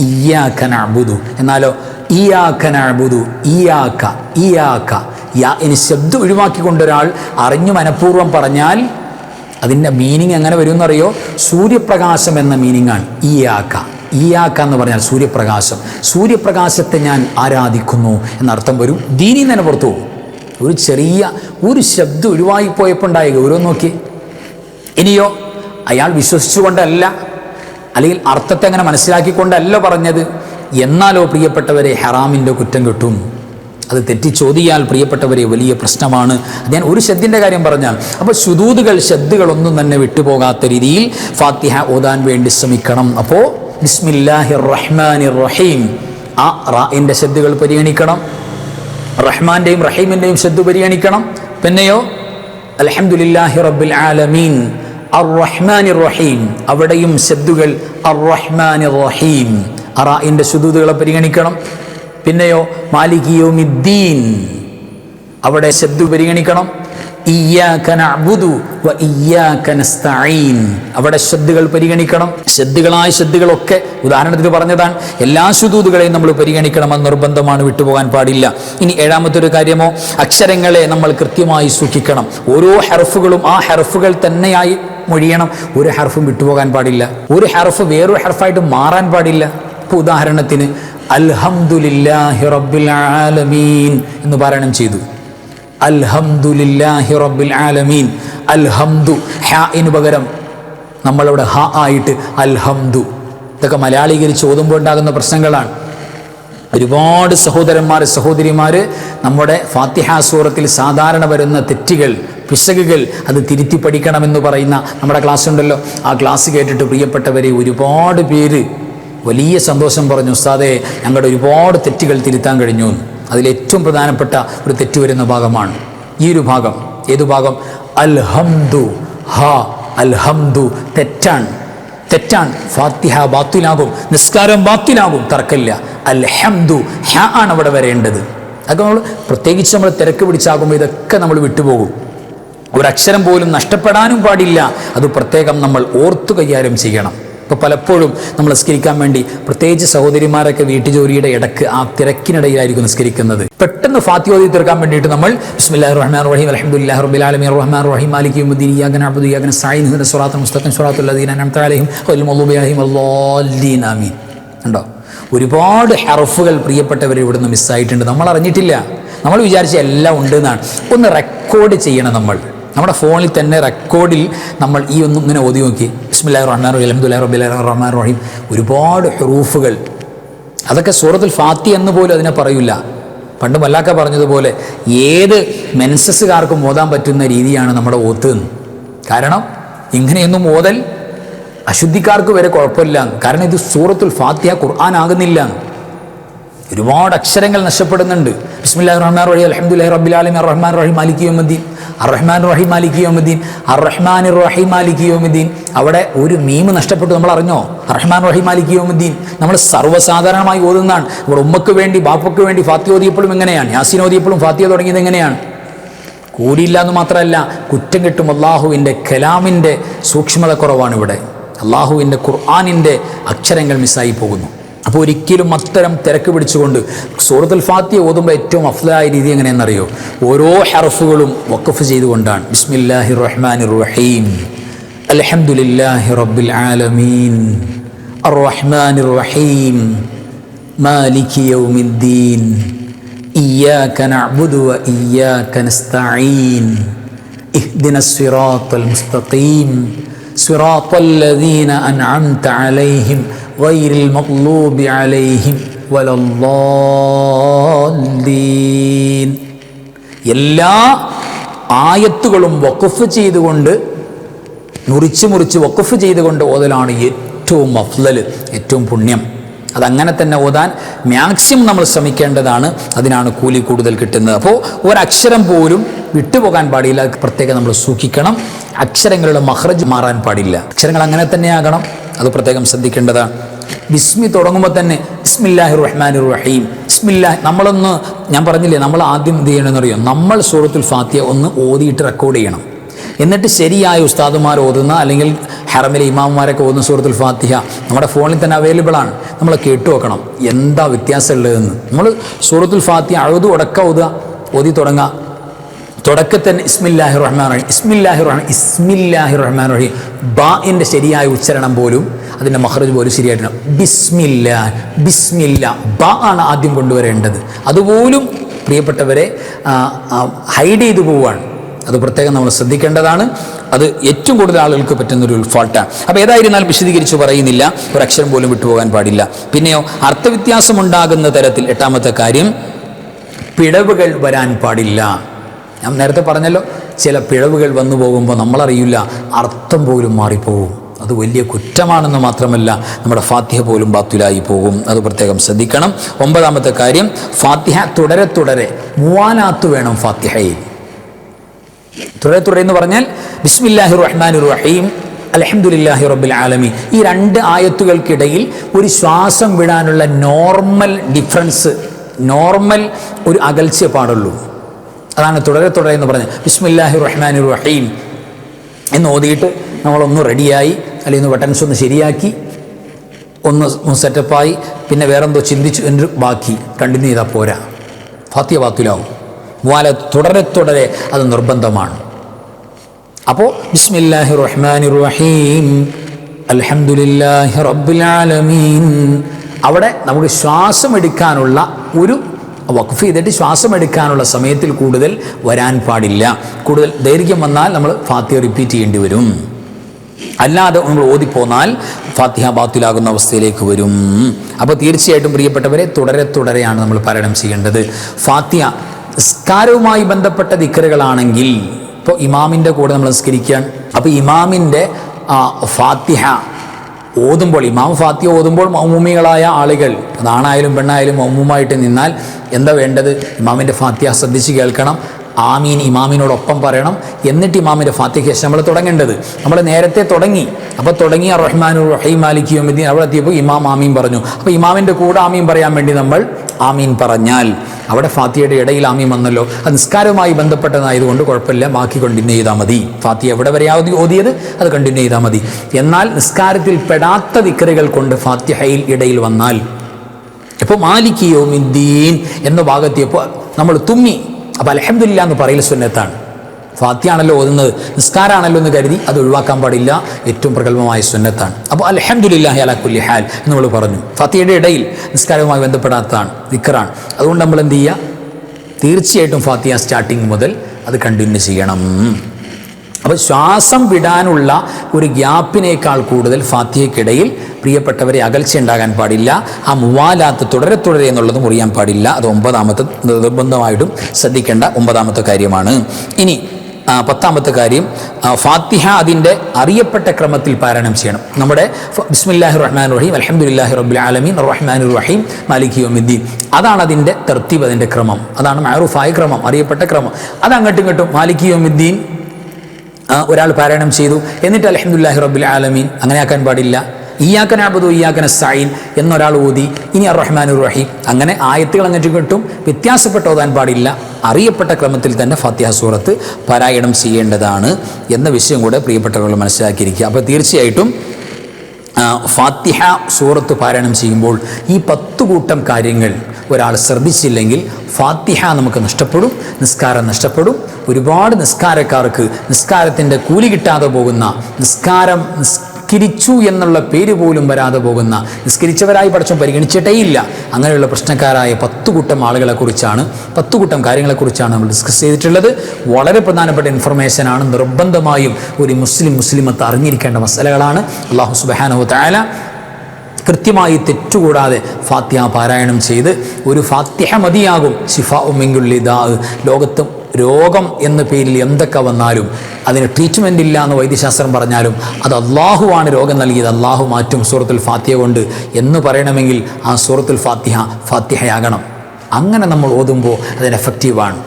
ഇയാഖന അബുദു എന്നാലോ ഇയാഖന അബുദു ഇയാക്ക ഇയാക്ക യാ ഇനി ശബ്ദം ഒഴിവാക്കിക്കൊണ്ട് ഒരാൾ അറിഞ്ഞു മനഃപൂർവം പറഞ്ഞാൽ അതിന്റെ മീനിങ് എങ്ങനെ വരും എന്നറിയോ സൂര്യപ്രകാശം എന്ന മീനിങ് ആണ് ഈ ആക്ക എന്ന് പറഞ്ഞാൽ സൂര്യപ്രകാശം. സൂര്യപ്രകാശത്തെ ഞാൻ ആരാധിക്കുന്നു എന്നർത്ഥം വരും. ദീനി തന്നെ പുറത്തു പോകും. ഒരു ചെറിയ ഒരു ശബ്ദം ഒഴിവായി പോയപ്പോൾ ഉണ്ടായ ഗൗരവം നോക്കി. ഇനിയോ അയാൾ വിശ്വസിച്ചുകൊണ്ടല്ല അല്ലെങ്കിൽ അർത്ഥത്തെ അങ്ങനെ മനസ്സിലാക്കിക്കൊണ്ടല്ല പറഞ്ഞത്. എന്നാലോ പ്രിയപ്പെട്ടവരെ ഹറാമിന്റെ കുറ്റം കിട്ടും. അത് തെറ്റിച്ചോദിയാൽ പ്രിയപ്പെട്ടവരെ വലിയ പ്രശ്നമാണ്. ഞാൻ ഒരു ശബ്ദിന്റെ കാര്യം പറഞ്ഞാൽ അപ്പോൾ ശുദൂതുകൾ ശബ്ദുകളൊന്നും തന്നെ വിട്ടുപോകാത്ത രീതിയിൽ ഫാത്തിഹ ഓതാൻ വേണ്ടി ശ്രമിക്കണം. അപ്പോൾ റഹീം ആ റാഇന്റെ ശബ്ദുകൾ പരിഗണിക്കണം. റഹ്മാന്റെയും റഹീമിന്റെയും ശബ്ദ പരിഗണിക്കണം. പിന്നെയോ അൽഹംദുലില്ലാഹി റബ്ബിൽ ആലമീൻ. അർ റഹ്മാനിർ റഹീം അവിടെയും ശബ്ദുകൾ അർ റഹ്മാനി റഹീം അറാഇന്റെ ശുദൂതുകളെ പരിഗണിക്കണം. പിന്നെയോ മാലികിയോമിദ്ദീൻ അവിടെ ശബ്ദു പരിഗണിക്കണം. അവിടെ ശബ്ദുകൾ പരിഗണിക്കണം. ശബ്ദുകളായ ശബ്ദുകളൊക്കെ ഉദാഹരണത്തിന് പറഞ്ഞതാണ്. എല്ലാ ശുദൂതുകളെയും നമ്മൾ പരിഗണിക്കണമെന്ന് നിർബന്ധമാണ് വിട്ടുപോകാൻ പാടില്ല. ഇനി ഏഴാമത്തെ ഒരു കാര്യമോ? അക്ഷരങ്ങളെ നമ്മൾ കൃത്യമായി സൂക്ഷിക്കണം. ഓരോ ഹെർഫുകളും ആ ഹെർഫുകൾ തന്നെയായി മൊഴിയണം. ഒരു ഹെർഫും വിട്ടുപോകാൻ പാടില്ല. ഒരു ഹെർഫ് വേറൊരു ഹെർഫായിട്ട് മാറാൻ പാടില്ല. ഇപ്പോൾ ഉദാഹരണത്തിന് അൽഹംദുലില്ലാഹി റബ്ബിൽ ആലമീൻ എന്ന് പാരായണം ചെയ്തു. അൽഹംദുലില്ലാഹി റബ്ബിൽ ആലമീൻ. അൽഹംദു ഹാഇന് പകരം നമ്മളവിടെ ഹ ആയിട്ട് അൽഹംദു. ഇതൊക്കെ മലയാളീകരിച്ച് ഓതുമ്പോൾ ഉണ്ടാകുന്ന പ്രശ്നങ്ങളാണ്. ഒരുപാട് സഹോദരന്മാർ സഹോദരിമാർ നമ്മുടെ ഫാത്തിഹ സൂറത്തിൽ സാധാരണ വരുന്ന തെറ്റുകൾ പിശകുകൾ അത് തിരുത്തി പഠിക്കണമെന്ന് പറയുന്ന നമ്മുടെ ക്ലാസ് ഉണ്ടല്ലോ. ആ ക്ലാസ് കേട്ടിട്ട് പ്രിയപ്പെട്ടവരെ ഒരുപാട് പേര് വലിയ സന്തോഷം പറഞ്ഞു ഉസ്താദെ ഞങ്ങളുടെ ഒരുപാട് തെറ്റുകൾ തിരുത്താൻ കഴിഞ്ഞു. അതിലേറ്റവും പ്രധാനപ്പെട്ട ഒരു തെറ്റ് വരുന്ന ഭാഗമാണ് ഈ ഒരു ഭാഗം. ഏതു ഭാഗം? അൽഹംദു ഹ അൽഹംദു തെറ്റാണ്. തെറ്റാണ്. ഫാത്തിഹ ബാത്തിലാകും നിസ്കാരം ബാത്തിലാകും തർക്കമില്ല. അൽഹംദു ഹ ആണ് അവിടെ വരേണ്ടത്. അതൊക്കെ നമ്മൾ പ്രത്യേകിച്ച് നമ്മൾ തിരക്ക് പിടിച്ചാകുമ്പോൾ ഇതൊക്കെ നമ്മൾ വിട്ടുപോകും. ഒരക്ഷരം പോലും നഷ്ടപ്പെടാനും പാടില്ല. അത് പ്രത്യേകം നമ്മൾ ഓർത്തു കൈകാര്യം ചെയ്യണം. ഇപ്പോൾ പലപ്പോഴും നമ്മൾ നിസ്കരിക്കാൻ വേണ്ടി പ്രത്യേകിച്ച് സഹോദരിമാരൊക്കെ വീട്ടുജോലിയുടെ ഇടയ്ക്ക് ആ തിരക്കിനിടയിലായിരിക്കും നിസ്കരിക്കുന്നത്. പെട്ടെന്ന് ഫാത്തിയോതി തീർക്കാൻ വേണ്ടിയിട്ട് നമ്മൾ ബിസ്മില്ലാഹിർ റഹ്മാൻ റഹീം അൽഹംദുലില്ലാഹി റബ്ബിൽ ആലമീൻ റഹ്മാൻ റഹീം അലിക്കും യൗമിദ്ദീൻ ഇയ്യാക സായിൻ സുറാത്ത് മുസ്തഖൻ മഗ്ദൂബി അലൈഹിം വല്ലദ്ദീൻ ആമീൻ. ഉണ്ടോ ഒരുപാട് ഹർഫുകൾ പ്രിയപ്പെട്ടവർ ഇവിടുന്ന് മിസ്സായിട്ടുണ്ട് നമ്മൾ അറിഞ്ഞിട്ടില്ല. നമ്മൾ വിചാരിച്ച എല്ലാം ഉണ്ട് എന്നാണ് ഒന്ന് റെക്കോർഡ് ചെയ്യണം നമ്മൾ. നമ്മുടെ ഫോണിൽ തന്നെ റെക്കോർഡിൽ നമ്മൾ ഈ ഒന്നും ഇങ്ങനെ ഓതി നോക്കി. ബിസ്മില്ലാഹി റഹ്മാൻ റഹീം അലഹമുല്ലാ അല്ലാ റഹ്മാൻ റഹീം. ഒരുപാട് ഹറൂഫുകൾ. അതൊക്കെ സൂറത്തുൽ ഫാത്തി എന്ന് പോലും അതിനെ പറയില്ല പണ്ട് മല്ലാക്ക പറഞ്ഞതുപോലെ ഏത് മെൻസസ്സുകാർക്കും ഓതാൻ പറ്റുന്ന രീതിയാണ് നമ്മുടെ ഓത്ത് കാരണം ഇങ്ങനെയൊന്നും ഓതൽ അശുദ്ധിക്കാർക്ക് വരെ കുഴപ്പമില്ല കാരണം ഇത് സൂറത്തുൽ ഫാത്തിയ ഖുർആൻ ആകുന്നില്ല ഒരുപാട് അക്ഷരങ്ങൾ നഷ്ടപ്പെടുന്നുണ്ട് ബിസ്മില്ലാഹി റഹ്മാൻ റഹീം അൽഹംദുലില്ലാഹി റബ്ബിൽ ആലമീൻ റഹ്മാൻ റഹീം മാലിക് യൗമിദ്ദീൻ റഹിം റഹീം മാലിക് യൗമിദ്ദീൻ അർറഹ്മാൻ റഹീം അലിക്കി യൗമിദ്ദീൻ. അവിടെ ഒരു മീമ് നഷ്ടപ്പെട്ടു നമ്മൾ അറിഞ്ഞോ? റഹ്മാൻ റഹീം അലിക്കി യൗമിദ്ദീൻ. നമ്മൾ സർവസാധാരണമായി ഓതുന്നതാണ്. നമ്മുടെ ഉമ്മക്ക് വേണ്ടി ബാപ്പക്ക് വേണ്ടി ഫാത്തി ഓതിയപ്പോഴും എങ്ങനെയാണ് യാസിൻ ഓതിയപ്പോഴും ഫാത്തിയ തുടങ്ങിയത് എങ്ങനെയാണ്? കൂടിയില്ല എന്ന് മാത്രമല്ല കുറ്റം കിട്ടും അള്ളാഹുവിന്റെ കലാമിന്റെ സൂക്ഷ്മത കുറവാണ് ഇവിടെ. അള്ളാഹുവിന്റെ ഖുർആാനിന്റെ അക്ഷരങ്ങൾ മിസ്സായി പോകുന്നു. അപ്പോൾ ഒരിക്കലും അത്തരം തിരക്ക് പിടിച്ചുകൊണ്ട് സൂറത്തുൽ ഫാത്തിയ ഓതുമ്പോൾ ഏറ്റവും അഫ്ലായ രീതി എങ്ങനെയെന്നറിയോ ഓരോ ഹർഫുകളും വഖഫ് ചെയ്തുകൊണ്ടാണ് ബിസ്മില്ലാഹി റഹ്മാൻ റഹീം അൽഹംദുലില്ലാഹി റബ്ബിൽ ആലമീൻ الرحمن الرحيم مالك يوم الدين إياك نعبد وإياك نستعين اهدنا الصراط المستقيم صراط الذين أنعمت عليهم غير المغلوب عليهم ولا الضالين എല്ലാ ആയത്തുകളും വഖഫ് ചെയ്തുകൊണ്ട് മുറിച്ച് മുറിച്ച് വഖഫ് ചെയ്തുകൊണ്ട് ഓതലാണ് ഏറ്റവും അഫ്ലൽ ഏറ്റവും പുണ്യം അതങ്ങനെ തന്നെ ഓതാൻ മാക്സിമം നമ്മൾ ശ്രമിക്കേണ്ടതാണ് അതിനാണ് കൂലി കൂടുതൽ കിട്ടുന്നത് അപ്പോൾ ഒരക്ഷരം പോലും വിട്ടുപോകാൻ പാടില്ല അത് പ്രത്യേകം നമ്മൾ സൂക്ഷിക്കണം അക്ഷരങ്ങളുടെ മഹ്റജ് മാറാൻ പാടില്ല അക്ഷരങ്ങൾ അങ്ങനെ തന്നെ ആകണം അത് പ്രത്യേകം ശ്രദ്ധിക്കേണ്ടതാണ്. ബിസ്മി തുടങ്ങുമ്പോൾ തന്നെ ബിസ്മില്ലാഹി റഹ്മാൻ റഹീം ബിസ്മില്ലാ നമ്മളൊന്ന് ഞാൻ പറഞ്ഞില്ലേ നമ്മൾ ആദ്യം എന്ത് ചെയ്യണമെന്ന് അറിയാം നമ്മൾ സൂറത്തുൽ ഫാത്തിയ ഒന്ന് ഓതിയിട്ട് റെക്കോർഡ് ചെയ്യണം. എന്നിട്ട് ശരിയായ ഉസ്താദുമാർ ഓതുന്ന അല്ലെങ്കിൽ ഹറമിലെ ഇമാമുമാരൊക്കെ ഓതുന്ന സൂറത്തുൽ ഫാത്തിഹ നമ്മുടെ ഫോണിൽ തന്നെ അവൈലബിൾ ആണ്. നമ്മൾ കേട്ടു നോക്കണം. എന്താ വ്യത്യാസമുള്ളതെന്ന്. നമ്മൾ സൂറത്തുൽ ഫാത്തിഹ അഴുതു ഉടക്ക ഓതുക ഓതി തുടങ്ങുക. തുടക്കത്തിൽ ഇസ്മില്ലാഹി റഹ്മാൻ റഹീം ഇസ്മില്ലാഹി റഹ്മാൻ ഇസ്മില്ലാഹി റഹ്മാൻ റഹീം ബാഇന്റെ ശരിയായ ഉച്ചരണം പോലും അതിന്റെ മഹ്റജ് പോലും ശരിയായിട്ടില്ല. ബിസ്മില്ല ബിസ്മില്ല. ബ ആണ് ആദ്യം കൊണ്ടുവരേണ്ടത്. അതുപോലും പ്രിയപ്പെട്ടവരെ ഹൈഡ് ചെയ്തു പോവുകയാണ്. അത് പ്രത്യേകം നമ്മൾ ശ്രദ്ധിക്കേണ്ടതാണ്. അത് ഏറ്റവും കൂടുതൽ ആളുകൾക്ക് പറ്റുന്ന ഒരു ഫോൾട്ടാണ് അപ്പോൾ ഏതായിരുന്നാലും വിശദീകരിച്ച് പറയുന്നില്ല. ഒരു അക്ഷരം പോലും വിട്ടുപോകാൻ പാടില്ല. പിന്നെയോ അർത്ഥവ്യത്യാസമുണ്ടാകുന്ന തരത്തിൽ എട്ടാമത്തെ കാര്യം പിഴവുകൾ വരാൻ പാടില്ല. ഞാൻ നേരത്തെ പറഞ്ഞല്ലോ ചില പിഴവുകൾ വന്നു പോകുമ്പോൾ നമ്മളറിയില്ല അർത്ഥം പോലും മാറിപ്പോകും അത് വലിയ കുറ്റമാണെന്ന് മാത്രമല്ല നമ്മുടെ ഫാത്തിഹ പോലും ബാത്തുലായി പോകും. അത് പ്രത്യേകം ശ്രദ്ധിക്കണം. ഒമ്പതാമത്തെ കാര്യം ഫാത്തിഹ തുടരെ തുടരെ മൂവാനാത്ത് വേണം ഫാത്തിഹയിൽ. തുടരെ തുടരെ എന്ന് പറഞ്ഞാൽ ബിസ്മില്ലാഹി റഹ്മാൻ റഹീം അലഹമുല്ലാഹി റബ്ബിൽ ആലമി ഈ രണ്ട് ആയത്തുകൾക്കിടയിൽ ഒരു ശ്വാസം വിടാനുള്ള നോർമൽ ഡിഫറൻസ് നോർമൽ ഒരു അകൽച്ച പാടുള്ളൂ അതാണ് തുടരെ തുടരെ എന്ന് പറഞ്ഞത് ബിസ്മില്ലാഹി റഹ്മാൻ റഹീം എന്ന് ഓതിയിട്ട് നമ്മളൊന്ന് റെഡിയായി അല്ലെങ്കിൽ ഒന്ന് ബട്ടൺസ് ഒന്ന് ശരിയാക്കി ഒന്ന് സെറ്റപ്പായി പിന്നെ വേറെന്തോ ചിന്തിച്ചു എന്ന് ബാക്കി കണ്ടിന്യൂ ചെയ്താൽ പോരാ. ഫാത്തിയ ബാത്തിലാവും. വാല തുടരെ തുടരെ അത് നിർബന്ധമാണ്. അപ്പോൾ ബിസ്മില്ലാഹി റഹ്മാൻ റഹീം അൽഹംദുലില്ലാഹി റബ്ബിൽ ആലമീൻ. അവിടെ നമുക്ക് ശ്വാസം എടുക്കാനുള്ള ഒരു വഖഫ് ചെയ്തിട്ട് ശ്വാസം എടുക്കാനുള്ള സമയത്തിൽ കൂടുതൽ വരാൻ പാടില്ല. കൂടുതൽ ദൈർഘ്യം വന്നാൽ നമ്മൾ ഫാത്തിഹ റിപ്പീറ്റ് ചെയ്യേണ്ടി വരും. അല്ലാതെ നമ്മൾ ഓതിപ്പോന്നാൽ ഫാത്തിഹ ബാത്തിലാകുന്ന അവസ്ഥയിലേക്ക് വരും. അപ്പോൾ തീർച്ചയായിട്ടും പ്രിയപ്പെട്ടവരെ തുടരെ തുടരെയാണ് നമ്മൾ പാരായണം ചെയ്യേണ്ടത്. ഫാത്തിഹ നിസ്കാരവുമായി ബന്ധപ്പെട്ട ദിക്കറുകളാണെങ്കിൽ ഇപ്പോൾ ഇമാമിന്റെ കൂടെ നമ്മൾ നിസ്കരിക്കാൻ അപ്പോൾ ഇമാമിന്റെ ഫാത്തിഹ ഓതുമ്പോൾ ഇമാം ഫാത്തിയ ഓതുമ്പോൾ മൗമുമികളായ ആളുകൾ അതാണായാലും പെണ്ണായാലും മൗമുമായിട്ട് നിന്നാൽ എന്താ വേണ്ടത്? ഇമാമിന്റെ ഫാത്തിയ ശ്രദ്ധിച്ച് കേൾക്കണം. ആമീൻ ഇമാമിനോടൊപ്പം പറയണം. എന്നിട്ട് ഇമാമിന്റെ ഫാത്തിഹ നമ്മൾ തുടങ്ങേണ്ടത്. നമ്മൾ നേരത്തെ തുടങ്ങി. അപ്പോൾ തുടങ്ങി തുടങ്ങിയ റഹ്മാനു റഹീം മാലിക് യോമിദ്ദീൻ. അവിടെ എത്തിയപ്പോൾ ഇമാം ആമീൻ പറഞ്ഞു. അപ്പോൾ ഇമാമിന്റെ കൂടെ ആമീൻ പറയാൻ വേണ്ടി നമ്മൾ ആമീൻ പറഞ്ഞാൽ അവിടെ ഫാത്തിയയുടെ ഇടയിൽ ആമീൻ വന്നല്ലോ. അത് നിസ്കാരവുമായി ബന്ധപ്പെട്ടതായതുകൊണ്ട് കുഴപ്പമില്ല. ബാക്കി കണ്ടിന്യൂ ചെയ്താൽ മതി. ഫാത്തിയ എവിടെ വരെ ഓതി- ഓതിയത്? അത് കണ്ടിന്യൂ ചെയ്താൽ മതി. എന്നാൽ നിസ്കാരത്തിൽ പെടാത്ത ദിക്കറുകൾ കൊണ്ട് ഫാത്തിഹയിൽ ഇടയിൽ വന്നാൽ ഇപ്പോൾ മാലിക്കിയോ മിദ്ദീൻ എന്ന ഭാഗത്തിയപ്പോൾ നമ്മൾ തുമ്മി. അപ്പോൾ അലഹമില്ല എന്ന് പറയൽ സുന്നത്താണ്. ഫാത്തിയാണല്ലോ ഓതുന്നത് നിസ്കാരാണല്ലോ എന്ന് കരുതി അത് ഒഴിവാക്കാൻ പാടില്ല ഏറ്റവും പ്രഗത്ഭമായ സുന്നത്താണ്. അപ്പോൾ അലഹമുല്ലാഹി അല കുല്ലി ഹാൽ എന്ന് നമ്മൾ പറഞ്ഞു. ഫാത്തിയുടെ ഇടയിൽ നിസ്കാരവുമായി ബന്ധപ്പെടാത്തതാണ് ദിക്കറാണ് അതുകൊണ്ട് നമ്മൾ എന്ത് ചെയ്യുക? തീർച്ചയായിട്ടും ഫാത്തിയ സ്റ്റാർട്ടിങ് മുതൽ അത് കണ്ടിന്യൂ ചെയ്യണം. അപ്പോൾ ശ്വാസം വിടാനുള്ള ഒരു ഗ്യാപ്പിനേക്കാൾ കൂടുതൽ ഫാത്തിയക്കിടയിൽ പ്രിയപ്പെട്ടവരെ അകൽച്ച ഉണ്ടാകാൻ പാടില്ല. ആ മുവാലാത്ത് തുടരെ തുടരെ എന്നുള്ളത് അറിയാൻ പാടില്ല. അത് ഒമ്പതാമത്തെ നിർബന്ധമായിട്ടും ശ്രദ്ധിക്കേണ്ട ഒമ്പതാമത്തെ കാര്യമാണ്. ഇനി പത്താമത്തെ കാര്യം ഫാത്തിഹ അതിന്റെ അറിയപ്പെട്ട ക്രമത്തിൽ പാരായണം ചെയ്യണം. നമ്മുടെ ബിസ്മില്ലാഹി റഹ്മാൻ റഹീം അലഹമുല്ലാഹി റബ്ബുൽ ആലമീൻ റഹ്മാൻ റഹീം മാലിക് യോമിദ്ദീൻ. അതാണ് അതിന്റെ തർത്തീബ് അതിന്റെ ക്രമം. അതാണ് മാറൂഫായ ക്രമം അറിയപ്പെട്ട ക്രമം. അത് അങ്ങോട്ടും ഇങ്ങോട്ടും മാലിക് യോമിദ്ദീൻ ഒരാൾ പാരായണം ചെയ്തു. എന്നിട്ട് അലഹമുല്ലാഹി റബ്ബുൽ ആലമീൻ. അങ്ങനെ ആക്കാൻ പാടില്ല. ഇയാക്കൻ അബുദു ഇയാക്കൻ സൈൻ എന്നൊരാൾ ഓതി. ഇനി അർ റഹീം. അങ്ങനെ ആയത്തുകൾ അങ്ങോട്ട് കിട്ടും. വ്യത്യാസപ്പെട്ട് ഓതാൻ പാടില്ല. അറിയപ്പെട്ട ക്രമത്തിൽ തന്നെ ഫാത്തിഹ സൂറത്ത് പാരായണം ചെയ്യേണ്ടതാണ് എന്ന വിഷയം കൂടെ പ്രിയപ്പെട്ടവർ മനസ്സിലാക്കിയിരിക്കുക. അപ്പോൾ തീർച്ചയായിട്ടും ഫാത്തിഹ സൂറത്ത് പാരായണം ചെയ്യുമ്പോൾ ഈ പത്ത് കൂട്ടം കാര്യങ്ങൾ ഒരാൾ ശ്രദ്ധിച്ചില്ലെങ്കിൽ ഫാത്തിഹ നമുക്ക് നഷ്ടപ്പെടും നിസ്കാരം നഷ്ടപ്പെടും. ഒരുപാട് നിസ്കാരക്കാർക്ക് നിസ്കാരത്തിന്റെ കൂലി കിട്ടാതെ പോകുന്ന നിസ്കാരം നിസ്കരിച്ചു എന്നുള്ള പേര് പോലും വരാതെ പോകുന്ന നിസ്കരിച്ചവരായി പഠിച്ചും പരിഗണിച്ചിട്ടേ ഇല്ല അങ്ങനെയുള്ള പ്രശ്നക്കാരായ പത്തു കൂട്ടം ആളുകളെക്കുറിച്ചാണ് കുറിച്ചാണ് പത്ത് കൂട്ടം കാര്യങ്ങളെക്കുറിച്ചാണ് നമ്മൾ ഡിസ്കസ് ചെയ്തിട്ടുള്ളത്. വളരെ പ്രധാനപ്പെട്ട ഇൻഫർമേഷനാണ് നിർബന്ധമായും ഒരു മുസ്ലിം മുസ്ലിമത്ത് അറിഞ്ഞിരിക്കേണ്ട മസലകളാണ്. അള്ളാഹു സുബാനോ താല കൃത്യമായി തെറ്റുകൂടാതെ ഫാത്തിഹ പാരായണം ചെയ്ത് ഒരു ഫാത്തിഹ മതിയാകും. ശിഫ ഉമ്മെങ്കുള്ളിദാ ലോകത്ത് രോഗം എന്ന പേരിൽ എന്തൊക്കെ വന്നാലും അതിന് ട്രീറ്റ്മെന്റ് ഇല്ല എന്ന് വൈദ്യശാസ്ത്രം പറഞ്ഞാലും അത് അള്ളാഹുവാണ് രോഗം നൽകിയത്. അള്ളാഹു മാറ്റും സൂറത്തുൽ ഫാത്തിഹ കൊണ്ട് എന്ന് പറയണമെങ്കിൽ ആ സൂറത്തുൽ ഫാത്തിഹ ഫാത്തിഹയാകണം. അങ്ങനെ നമ്മൾ ഓതുമ്പോൾ അതിന് എഫക്റ്റീവാണ്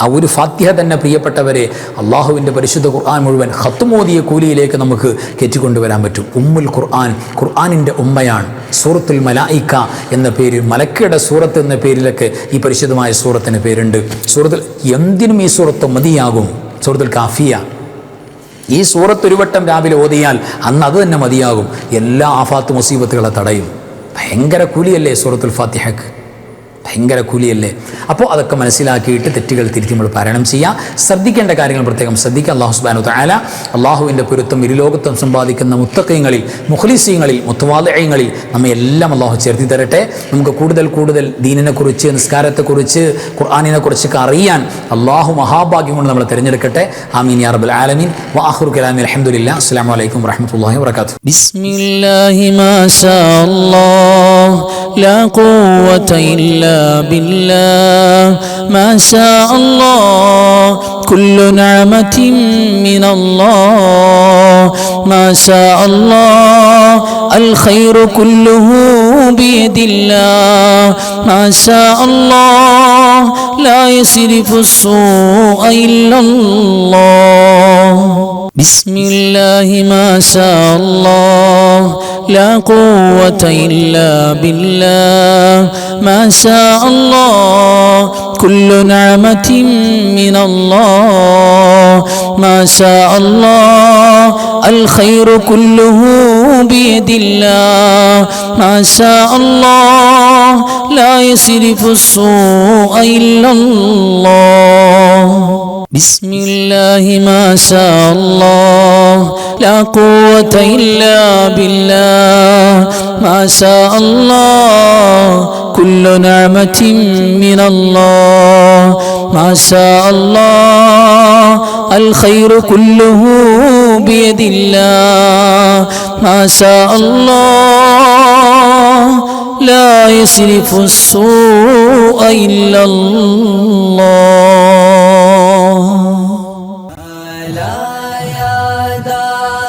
ആ ഒരു ഫാത്തിഹ തന്നെ പ്രിയപ്പെട്ടവരെ അള്ളാഹുവിന്റെ പരിശുദ്ധ ഖുർആൻ മുഴുവൻ ഹത്തുമോദിയ കൂലിയിലേക്ക് നമുക്ക് കയറ്റിക്കൊണ്ടുവരാൻ പറ്റും. ഉമ്മുൽ ഖുർആൻ ഖുർആാനിന്റെ ഉമ്മയാണ്. സൂറത്തുൽ മലായിക്ക എന്ന പേര് മലക്കയുടെ സൂറത്ത് എന്ന പേരിലൊക്കെ ഈ പരിശുദ്ധമായ സൂറത്തിന് പേരുണ്ട്. സൂറത്തിൽ എന്തിനും ഈ സൂറത്ത് മതിയാകും. സൂറത്തുൽ കാഫിയ. ഈ സൂറത്ത് ഒരു വട്ടം രാവിലെ ഓതിയാൽ അന്ന് അത് തന്നെ മതിയാകും. എല്ലാ ആഫാത്ത് മുസീബത്തുകളെ തടയും. ഭയങ്കര കൂലിയല്ലേ സൂറത്തുൽ ഫാത്തിഹക്ക്? ഭയങ്കര കൂലിയല്ലേ? അപ്പോൾ അതൊക്കെ മനസ്സിലാക്കിയിട്ട് തെറ്റുകൾ തിരിച്ച് നമ്മൾ പാരായണം ചെയ്യുക ശ്രദ്ധിക്കേണ്ട കാര്യങ്ങൾ പ്രത്യേകം ശ്രദ്ധിക്കുക. അള്ളാഹു സുബാനു താല അള്ളാഹുവിന്റെ പുരുത്തം ഇരുലോകത്വം സമ്പാദിക്കുന്ന മുത്തക്കയങ്ങളിൽ മുഖ്ലിസീങ്ങളിൽ മുത്തവാദയങ്ങളിൽ നമ്മെ എല്ലാം അള്ളാഹു ചേർത്തി തരട്ടെ. നമുക്ക് കൂടുതൽ കൂടുതൽ ദീനിനെക്കുറിച്ച് നിസ്കാരത്തെക്കുറിച്ച് ഖുർആാനിനെക്കുറിച്ചൊക്കെ അറിയാൻ അള്ളാഹു മഹാഭാഗ്യം കൊണ്ട് നമ്മൾ തിരഞ്ഞെടുക്കട്ടെ. ആമീൻ യാ റബ്ബുൽ ആലമീൻ. വാഹുർ കലാമി അലഹമുല്ല അസ്സാം വലൈക്കും വറഹമുല്ലാ വാത്തു ബിസ്മില്ലാഹി അല്ലാഹ് ലാ ഖുവത ഇല്ലാ بالله. ما شاء الله. كل نعمة من الله. ما شاء الله الخير كله بيد الله. ما شاء الله لا يصرف السوء إلا الله. بسم الله ما شاء الله لا قوة إلا بالله. ما شاء الله كل نعمة من الله. ما شاء الله الخير كله بيد الله. ما شاء الله لا يصرف السوء إلا الله. بسم الله ما شاء الله. لا قوة إلا بالله. ما شاء الله. كل نعمة من الله. ما شاء الله. الخير كله بيد الله. ما شاء الله. لا يصرف السوء إلا الله. ya da